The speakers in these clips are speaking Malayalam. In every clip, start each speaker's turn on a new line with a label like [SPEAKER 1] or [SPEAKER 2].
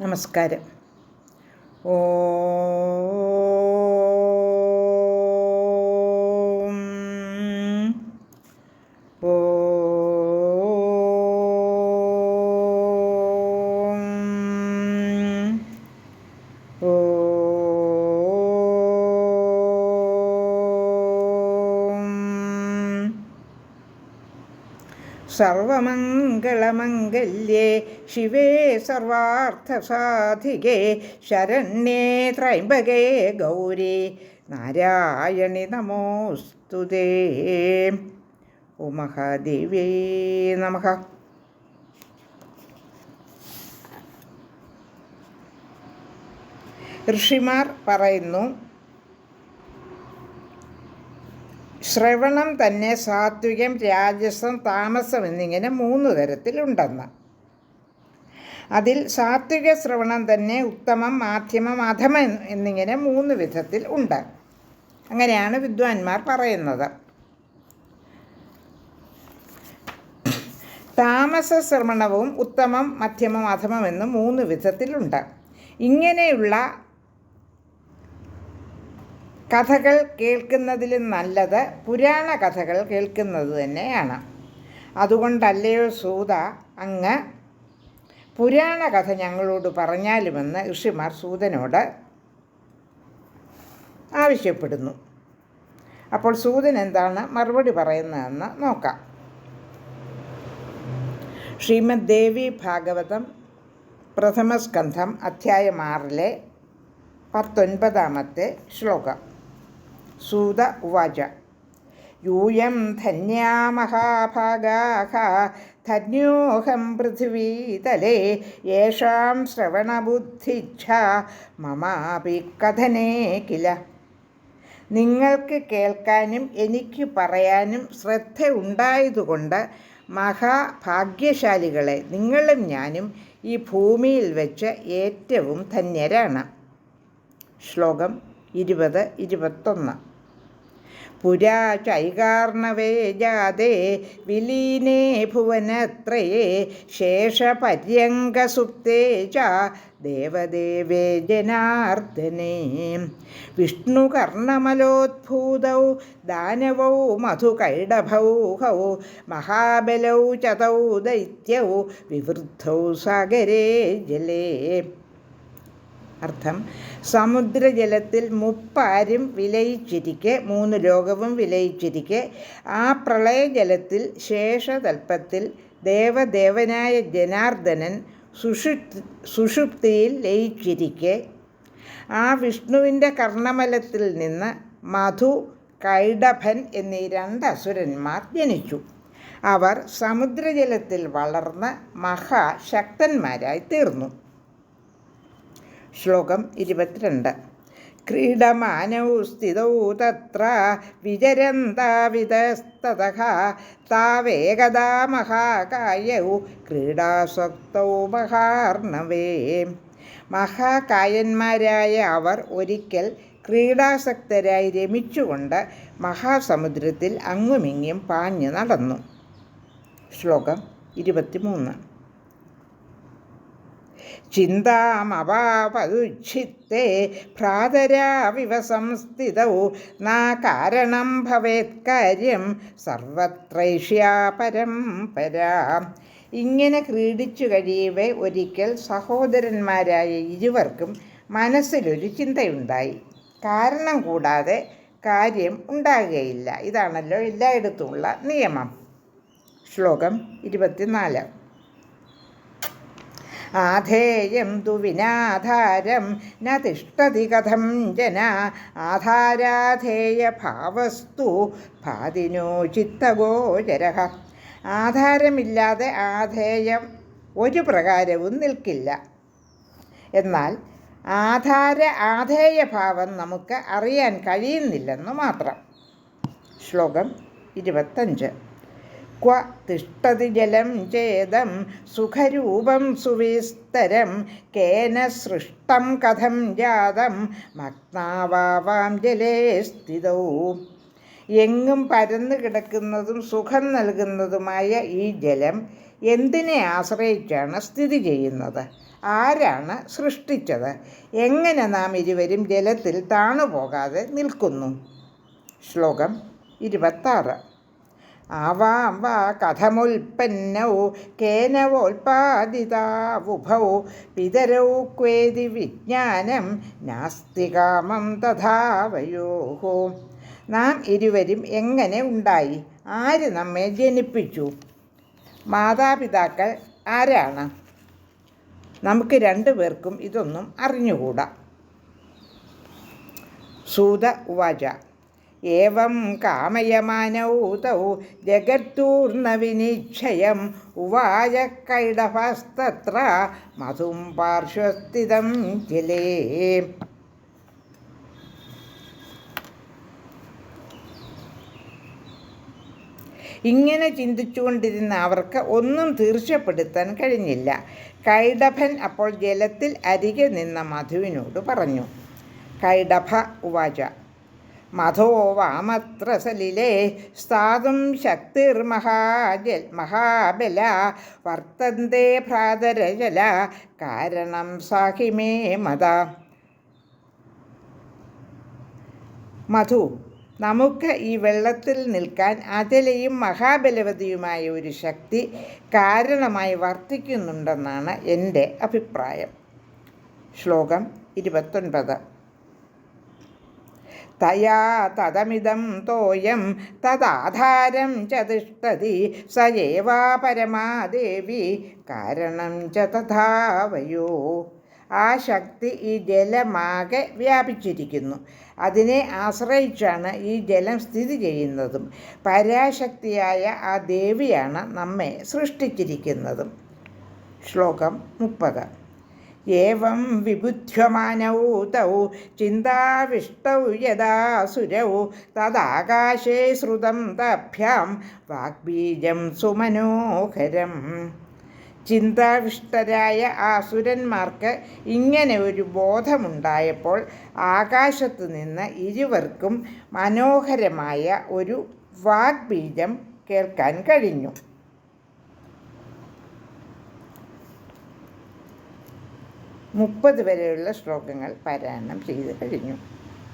[SPEAKER 1] നമസ്കാരം. ഓ സർവമംഗളമംഗല്യേ ശിവേ സർവാർത്ഥസാധികേ ശരണ്യേ ത്രൈംബകേ ഗൗരി നാരായണി നമോസ്തുതേ ഓ മഹാദേവേ നമ. ഋഷിമാർ പറയുന്നു ശ്രവണം തന്നെ സാത്വികം രാജസം താമസം എന്നിങ്ങനെ മൂന്ന് തരത്തിലുണ്ടെന്ന്. അതിൽ സാത്വിക ശ്രവണം തന്നെ ഉത്തമം മാധ്യമം അധമം എന്നിങ്ങനെ മൂന്ന് വിധത്തിൽ ഉണ്ട്. അങ്ങനെയാണ് വിദ്വാൻമാർ പറയുന്നത്. താമസ ശ്രവണവും ഉത്തമം മധ്യമം അധമം എന്ന് മൂന്ന് വിധത്തിലുണ്ട്. ഇങ്ങനെയുള്ള കഥകൾ കേൾക്കുന്നതിലും നല്ലത് പുരാണ കഥകൾ കേൾക്കുന്നത് തന്നെയാണ്. അതുകൊണ്ടല്ലയോ സൂത അങ്ങ് പുരാണ കഥ ഞങ്ങളോട് പറഞ്ഞാലുമെന്ന് ഋഷിമാർ സൂതനോട് ആവശ്യപ്പെടുന്നു. അപ്പോൾ സൂതൻ എന്താണ് മറുപടി പറയുന്നതെന്ന് നോക്കാം. ശ്രീമദ് ദേവി ഭാഗവതം പ്രഥമസ്കന്ധം അധ്യായം ആറിലെ പത്തൊൻപതാമത്തെ ശ്ലോകം. സൂത ഉവാച. യൂയം ധന്യാ മഹാഭാഗാഃ ധന്യോഹം പൃഥിവീതലേ യേഷാം ശ്രവണബുദ്ധിച്ഛ മമാപി കഥനേ കില. നിങ്ങൾക്ക് കേൾക്കാനും എനിക്ക് പറയാനും ശ്രദ്ധ ഉണ്ടായതുകൊണ്ട് മഹാഭാഗ്യശാലികളെ നിങ്ങളും ഞാനും ഈ ഭൂമിയിൽ വെച്ച് ഏറ്റവും ധന്യരാണ്. ശ്ലോകം ഇരുപത് ഇരുപത്തൊന്ന്. പുരാ ചൈകാർണവേ ജാതേ വിലീനേ ഭുവനത്രയേ ശേഷപര്യങ്കസുപ്തേ ച ദേവദേവേ ജനാർദ്ദനേ. വിഷ്ണുകർണമലോദ്ഭൂതൗ ദാനവൗ മധുകൈഡഭൗ ഹൗ മഹാബലൗ ചതൗ ദൈത്യൗ വിവൃദ്ധൗ സാഗരേ ജലേ. അർത്ഥം. സമുദ്രജലത്തിൽ മുപ്പാരും വിലയിച്ചിരിക്കെ മൂന്ന് ലോകവും വിലയിച്ചിരിക്കെ. ആ പ്രളയജലത്തിൽ ശേഷതൽപ്പത്തിൽ ദേവദേവനായ ജനാർദ്ദനൻ സുഷു സുഷുപ്തിയിൽ ലയിച്ചിരിക്കെ. ആ വിഷ്ണുവിന്റെ കർണമലത്തിൽ നിന്ന് മധു കൈഡഭൻ എന്നീ രണ്ട് അസുരന്മാർ ജനിച്ചു. അവർ സമുദ്രജലത്തിൽ വളർന്ന് മഹാശക്തന്മാരായി തീർന്നു. ശ്ലോകം ഇരുപത്തിരണ്ട്. ക്രീഡമാനൗ സ്ഥിതൗ തത്ര വിചരന്താവിതസ്തതഃ താവേകദാ മഹാകായൗ ക്രീഡാസക്തൗ മഹാർണവേ. മഹാകായന്മാരായ അവർ ഒരിക്കൽ ക്രീഡാസക്തരായി രമിച്ചുകൊണ്ട് മഹാസമുദ്രത്തിൽ അങ്ങുമിങ്ങും പാഞ്ഞു നടന്നു. ശ്ലോകം ഇരുപത്തിമൂന്ന്. ചിന്താമവാപതുച്ഛിത്തെ ഭ്രാതരാവിവ സംസ്ഥിതൗ. നാ കാരണം ഭവേത് കാര്യം സർവത്രൈഷ്യാ പരാ. ഇങ്ങനെ ക്രീഡിച്ചു കഴിയവേ ഒരിക്കൽ സഹോദരന്മാരായ ഇരുവർക്കും മനസ്സിലൊരു ചിന്തയുണ്ടായി. കാരണം കൂടാതെ കാര്യം ഉണ്ടാകുകയില്ല. ഇതാണല്ലോ എല്ലായിടത്തുമുള്ള നിയമം. ശ്ലോകം ഇരുപത്തിനാല്. ആധേയം തു വിനാധാരം ന കഥം ജന ആധാരാധേയഭാവസ്തു ഭാതിനോ ചിത്തഗോചര ആധാരമില്ലാതെ ആധേയം ഒരു പ്രകാരവും നിൽക്കില്ല. എന്നാൽ ആധാര ആധേയഭാവം നമുക്ക് അറിയാൻ കഴിയുന്നില്ലെന്ന് മാത്രം. ശ്ലോകം ഇരുപത്തഞ്ച്. ക്വ തിഷ്ടതി ജലം ചേതം സുഖരൂപം സുവിസ്തരം കേന സൃഷ്ടം കഥം ജാതം മഗ്നാവാം ജലേ സ്ഥിതൗ എങ്ങും പരന്നു കിടക്കുന്നതും സുഖം നൽകുന്നതുമായ ഈ ജലം എന്തിനെ ആശ്രയിച്ചാണ് സ്ഥിതി ചെയ്യുന്നത്? ആരാണ് സൃഷ്ടിച്ചത്? എങ്ങനെ നാം ഇരുവരും ജലത്തിൽ താണുപോകാതെ നിൽക്കുന്നു? ശ്ലോകം ഇരുപത്താറ്. ആവാം വാ കഥമുൽപ്പന്നൗ കേനവോൽപാദിതാവുഭൗ പിതരൗ ക്വേതി വിജ്ഞാനം നാസ്തികാമം തഥാവയോഹോ. നാം ഇരുവരും എങ്ങനെ ഉണ്ടായി? ആര് നമ്മെ ജനിപ്പിച്ചു? മാതാപിതാക്കൾ ആരാണ്? നമുക്ക് രണ്ടുപേർക്കും ഇതൊന്നും അറിഞ്ഞുകൂടാ. സൂത ഉവാച. ഏവം കാമയമാനൗ തൗ ജഗത്തൂർണവിനിക്ഷയം ഉവാച കൈടഭസ്തത്ര മധും പാർശ്വസ്ഥിതം ജലേ. ഇങ്ങനെ ചിന്തിച്ചുകൊണ്ടിരുന്ന അവർക്ക് ഒന്നും തീർച്ചപ്പെടുത്താൻ കഴിഞ്ഞില്ല. കൈഡഭൻ അപ്പോൾ ജലത്തിൽ അരികെ നിന്ന മധുവിനോട് പറഞ്ഞു കൈഡഭ ഉവാച മധോ വാമത്ര സലിലേ സ്ഥാതും ശക്തിർമഹാജൽ മഹാബല വർത്തന്തേ ഭ്രാതരജല കാരണം സാഹിമേ മത മധു നമുക്ക് ഈ വെള്ളത്തിൽ നിൽക്കാൻ അജലയും മഹാബലവതിയുമായ ഒരു ശക്തി കാരണമായി വർത്തിക്കുന്നുണ്ടെന്നാണ് എന്റെ അഭിപ്രായം. ശ്ലോകം ഇരുപത്തൊൻപത്. തയാ തദമിതം തോയം തദാധാരം ചതിഷ്ടതി തിഷ്ടതി സ ഏവാ പരമാദേവി. കാരണം ച തഥാവയോ. ആ ശക്തി ഈ ജലമാകെ വ്യാപിച്ചിരിക്കുന്നു. അതിനെ ആശ്രയിച്ചാണ് ഈ ജലം സ്ഥിതി ചെയ്യുന്നതും. പരാശക്തിയായ ആ ദേവിയാണ് നമ്മെ സൃഷ്ടിച്ചിരിക്കുന്നതും. ശ്ലോകം മുപ്പത്. ഏവം വിബുധ്യമാനൌ തൗ ചിന്താവിഷ്ടൗ യഥാസുരൗ തദാകാശേ ശ്രുതം തഭ്യാം വാഗ്ബീജം സുമനോഹരം. ചിന്താവിഷ്ടരായ ആസുരന്മാർക്ക് ഇങ്ങനെ ഒരു ബോധമുണ്ടായപ്പോൾ ആകാശത്ത് നിന്ന് ഇരുവർക്കും മനോഹരമായ ഒരു വാഗ്ബീജം കേൾക്കാൻ കഴിഞ്ഞു. മുപ്പത് വരെയുള്ള ശ്ലോകങ്ങൾ പാരായണം ചെയ്തു കഴിഞ്ഞു.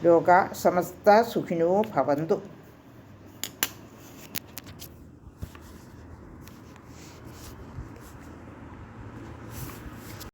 [SPEAKER 1] ലോക സമസ്ത സുഖിനോ ഭവന്തു.